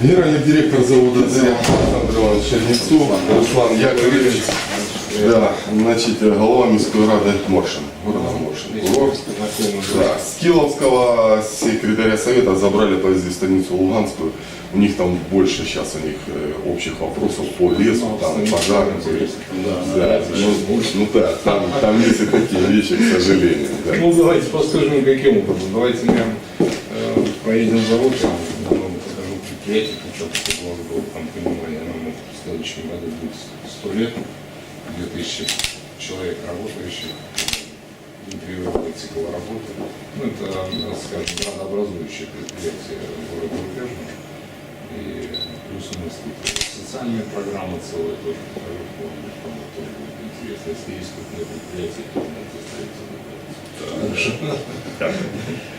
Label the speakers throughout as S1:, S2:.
S1: Генеральный директор завода «Заря» Александр Иванович Чернецов, Руслан Яковлевич, да, значит, голова міської ради Моршин, города Моршин. Курорт. Да, с Киловского секретаря совета забрали поездили станицу Луганскую. У них там больше сейчас у них э, общих вопросов по лесу, там пожары были. Да, ну, ну да, там, там есть и такие вещи, к сожалению. Да.
S2: Ну, давайте подскажем, каким образом. Давайте мы э, поедем за я предприятие, причем, чтобы вас было там понимание, нам в следующем году будет 100 лет, 2000 человек работающих, непрерывный цикл работы. Ну, это, э, скажем, градообразующее предприятие города Рубежного. И плюс у нас тут социальная программа целая тоже тоже будет интересно. Если есть крупные предприятия, то можете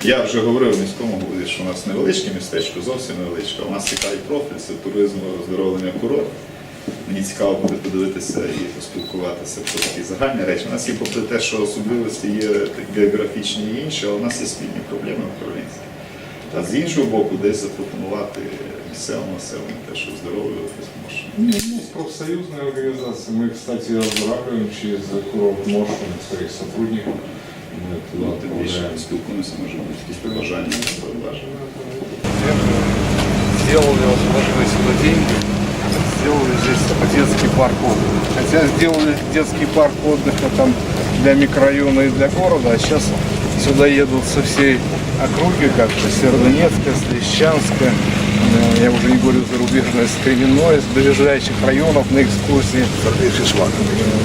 S3: Я вже говорив міському голові, що у нас невеличке містечко, зовсім невеличке. У нас цікавий профіль, це туризм, оздоровлення курорт. Мені цікаво буде подивитися і поспілкуватися про такі загальні речі. У нас є, попри те, що особливості є географічні і інші, але у нас є спільні проблеми управлінські. А з іншого боку, десь запропонувати місцевому населенню те, що оздоровлюватись може.
S2: У нас профсоюзная организация. Мы, кстати, оздоравливаем через курорт Моршин своих сотрудников. Мы
S3: Ну,
S2: туда
S3: тим більше
S2: отправляем.
S3: спілкуємося, може бути якісь побажання, побажання.
S4: сделали, вот вложили сюда деньги, сделали здесь детский парк отдыха. Хотя сделали детский парк отдыха там для микрорайона и для города, а сейчас сюда едут со всей округи, как то Северодонецка, Слещанска, э, я уже не говорю зарубежное, с Кременной, с ближайших районов на экскурсии.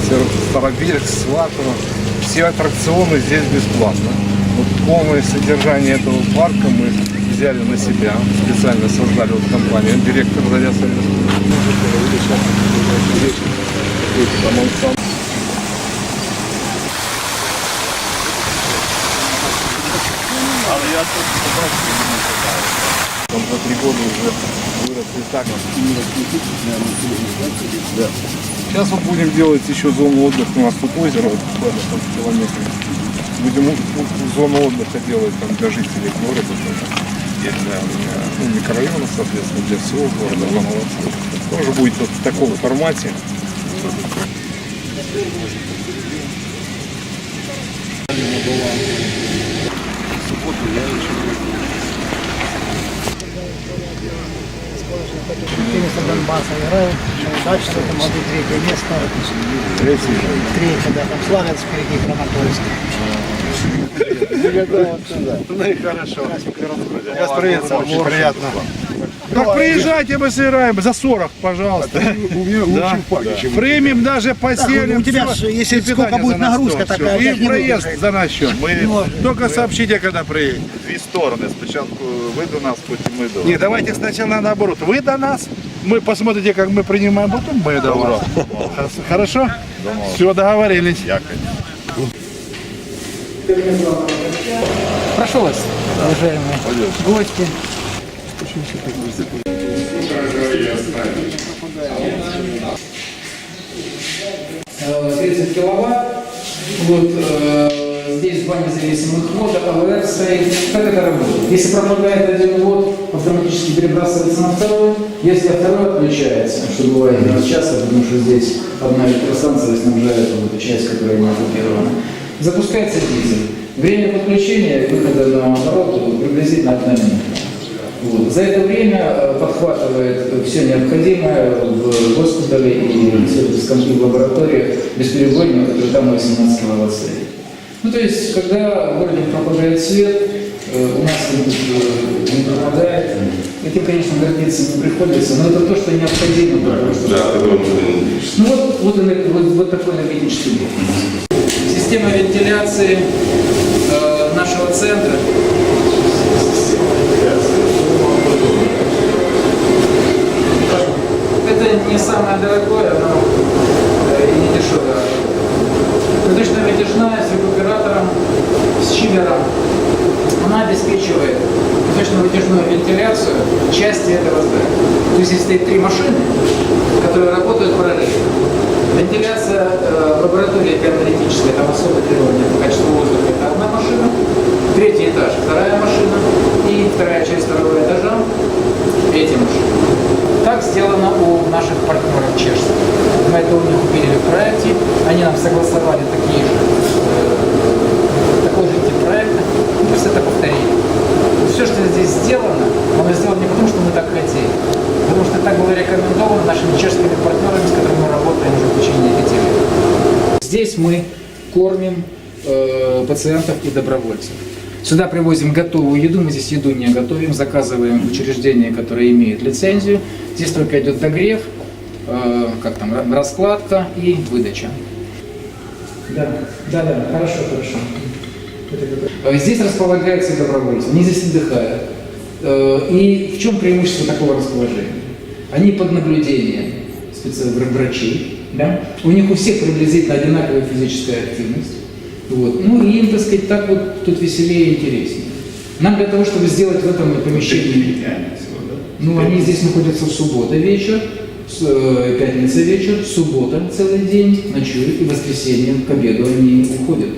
S4: Сер- Старобельск, Сватово. Все аттракционы здесь бесплатно. Вот полное содержание этого парка мы взяли на себя, специально создали вот компанию, директор Заря Союз. Там за три года уже выросли так. Да. Сейчас вот будем делать еще зону отдыха. У нас тут озеро вот буквально там в километре. Будем зону отдыха делать там для жителей города. И для ну, микрорайона, соответственно, для всего города Ломоватского. Тоже будет вот в таком формате.
S5: Тенниса Донбасса играют. Дальше это могу третье место. Третье, да, там Славянск впереди, Краматорск.
S4: Ну и хорошо. Я строится, очень приятно. Так приезжайте, мы сыграем за 40, пожалуйста.
S6: У меня лучше в парке, чем
S4: Примем даже поселим.
S5: у тебя если сколько будет нагрузка такая,
S4: И проезд за наш счет.
S3: Ми
S4: Только сообщите, когда приедете.
S3: дві сторони. Спочатку ви до нас, потім ми до вас.
S4: Не, давайте сначала наоборот. Вы до нас, мы посмотрите, как мы принимаем, потом мы вас. Хорошо? Все, договорились.
S5: Прошу вас, уважаемые гости.
S7: Э, 30 киловатт. Вот э, здесь два независимых ввода, АВР стоит. Как это работает? Если пропадает один ввод, автоматически перебрасывается на второй. Если второй отключается, что бывает нас часто, потому что здесь одна электростанция снабжает вот эту часть, которая не оккупирована, запускается дизель. Время подключения выхода на оборот приблизительно одна минута. Вот. За это время э, подхватывает все необходимое в госпитале и в исследовательском и в лабораториях бесперебойно, которые там на 18 киловатт стоит. Ну, то есть, когда в городе пропадает свет, э, у нас он э, не пропадает, этим, конечно, гордиться не приходится, но это то, что необходимо. для того, чтобы-
S1: Да, это мы не видишь.
S7: ну вот, вот, вот, вот такой энергетический блок. Система вентиляции э, нашего центра. Это не самое дорогое, но э, и не дешевое. Воздушно-вытяжная с рекуператором, с чиллером. Она обеспечивает воздушно-вытяжную вентиляцию части этого здания. То есть здесь стоит три машины, которые работают параллельно. Вентиляция э, в лаборатории термоаналитическая, там особое требование по качеству воздуха, это одна машина. Третий этаж, вторая машина. И вторая часть второго этажа, третья машина. сделано у наших партнеров чешских. Мы это у них купили в проекте, они нам согласовали такие же, э, такой же тип проекта, и плюс это повторили. Все, что здесь сделано, оно сделано не потому, что мы так хотели, потому что так было рекомендовано нашими чешскими партнерами, с которыми мы работаем уже в течение пяти лет. Здесь мы кормим э, пациентов и добровольцев. Сюда привозим готовую еду, мы здесь еду не готовим, заказываем в учреждение, которое имеет лицензию. Здесь только идет догрев, э, как там, ра- раскладка и выдача. Да, да, да, хорошо, хорошо. Э, Здесь располагаются добровольцы, они здесь отдыхают. Э, И в чем преимущество такого расположения? Они под наблюдением врачей, да? у них у всех приблизительно одинаковая физическая активность. Вот. Ну и им, так сказать, так вот тут веселее и интереснее. Нам для того, чтобы сделать в этом помещении ну, они здесь находятся в суббота вечер, э, пятница вечер, суббота целый день, ночуют, и воскресенье к обеду они уходят.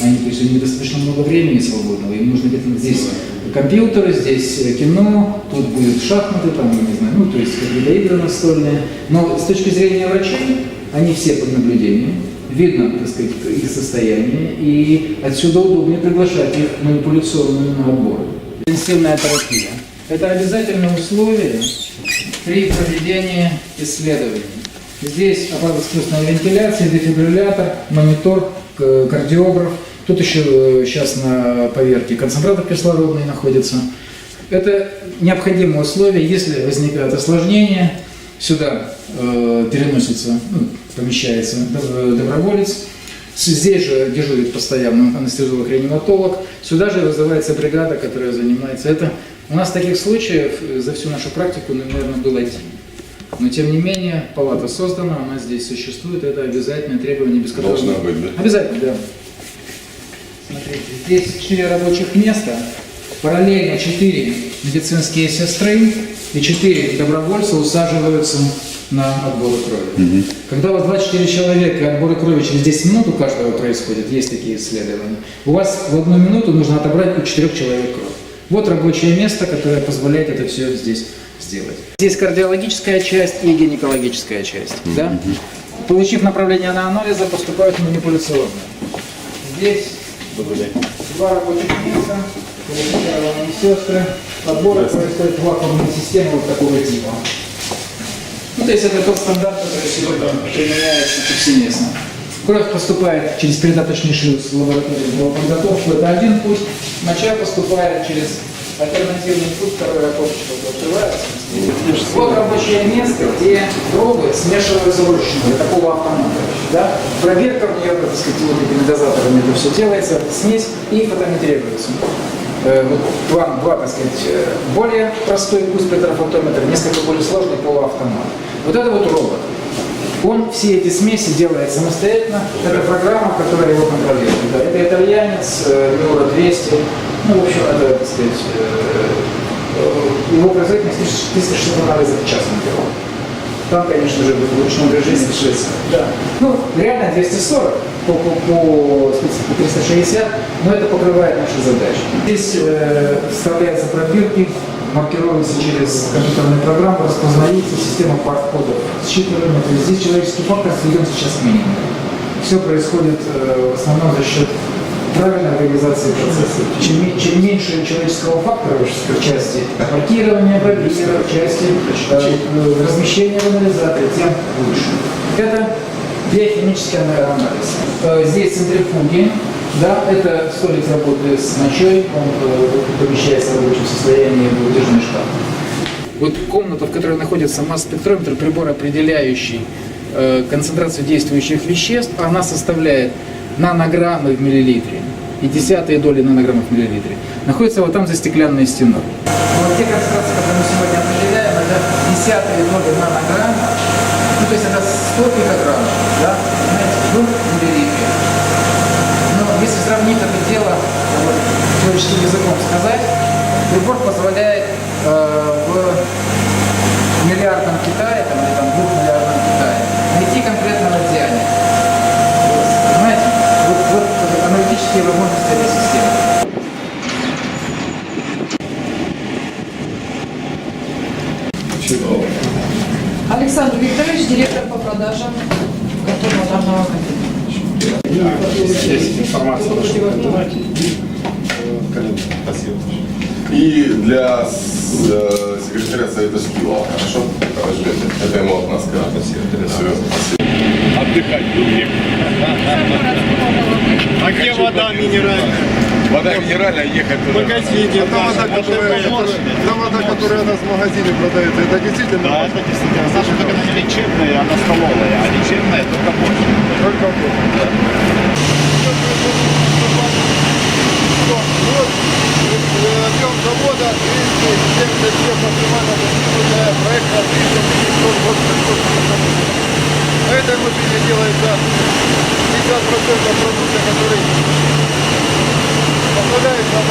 S7: Они, то есть у них достаточно много времени свободного, им нужно где-то здесь компьютеры, здесь э, кино, тут будут шахматы, там, я не знаю, ну, то есть какие-то игры настольные. Но с точки зрения врачей, они все под наблюдением, видно, так сказать, их состояние, и отсюда удобнее приглашать их в манипуляционную на отбор. Интенсивная терапия. Это обязательное условие при проведении исследований. Здесь аппарат искусственной вентиляции, дефибриллятор, монитор, к- кардиограф. Тут еще сейчас на поверке концентратор кислородный находится. Это необходимое условие, если возникают осложнения, сюда э, переносится, ну, помещается доб- доброволец, Здесь же дежурит постоянно анестезиолог-реаниматолог. Сюда же вызывается бригада, которая занимается это. У нас таких случаев э, за всю нашу практику, ну, наверное, был один. Но тем не менее, палата создана, она здесь существует, это обязательное требование, без которого...
S1: Должна быть, да?
S7: Обязательно, да. Смотрите, здесь четыре рабочих места, параллельно четыре медицинские сестры и четыре добровольца усаживаются на отборы крови. Когда у вас 24 человека, и отборы крови через 10 минут у каждого происходит, есть такие исследования, у вас в одну минуту нужно отобрать у четырех человек кровь. Вот рабочее место, которое позволяет это все здесь сделать. Здесь кардиологическая часть и гинекологическая часть. Да? Получив направление на анализы, поступают в манипуляционную. Здесь два рабочих места, квалифицированные сестры. Отборы происходят в вакуумной системе вот такого типа. Ну, то есть это тот стандарт, который сегодня применяется повсеместно. Кровь поступает через передаточный шлюз в лабораторию подготовку, это один путь. Моча поступает через альтернативный путь, второй окошечко открывается. Вот рабочее место, где пробы смешиваются вручную, такого автомата. Да? Проверка в нее, так сказать, вот этими дозаторами это все делается, смесь и фотометрируется. Э, вот Два, два, так сказать, э, более простой путь спектрофотометр, несколько более сложный полуавтомат. Вот это вот робот. Он все эти смеси делает самостоятельно. Это программа, которая его контролирует. Да, это итальянец, Neuro 200. Ну, в общем, это, так сказать, э, его производительность 1600 анализов в час он делал. Там, конечно же, в ручном режиме в Швеции. Да. Ну, реально 240 по, по, по специфике 360, но это покрывает наши задачи. Здесь э, вставляются пробирки, маркируются через компьютерную программу, распознается система парт-кодов, считывания. То есть здесь человеческий фактор сведен сейчас к минимуму. Все происходит э, в основном за счет правильной организации процесса. Чем, чем меньше человеческого фактора в части маркирования, пробира, в части э, размещения в анализаторе, тем лучше. Это биохимический ана- анализ. Э, Здесь центрифуги, да, это столик работает с мочой, он э, помещается в рабочем состоянии в выдержанный шкаф. Вот комната, в которой находится масс-спектрометр, прибор, определяющий э, концентрацию действующих веществ, она составляет нанограммы в миллилитре и десятые доли нанограммов в миллилитре. Находится вот там за стеклянной стеной. Вот те концентрации, которые мы сегодня определяем, это десятые доли нанограмма, ну, то есть это 100 пикограммов, да, понимаете, в миллилитре. Но если сравнить это дело вот, человеческим языком сказать, прибор позволяет э, в миллиардном Китае, там, или там двухмиллиардном Китае, найти конкретного диаметра. Понимаете? Вот, вот аналитические возможности этой системы.
S3: Чудово.
S8: Александр Викторович, директор по продажам контрольно-монтажного
S4: информация на нашем комбинате.
S3: Спасибо.
S1: И для э, секретаря Совета Скилла, хорошо? Возьмете. Это ему от нас скажут. Спасибо.
S3: Отдыхать будем.
S4: А где вода минеральная?
S3: Вода минеральная, ехать туда.
S4: магазине. Та вода, которая, та вода, которая у нас в магазине продается, это действительно
S3: Да, это действительно. Наша не лечебная, она столовая, а лечебная только больше.
S4: только вода. Объем завода 272 максимально достигнутая проекта 300 тысяч тонн воздуха. На этой машине делается 50% продукта, который попадает на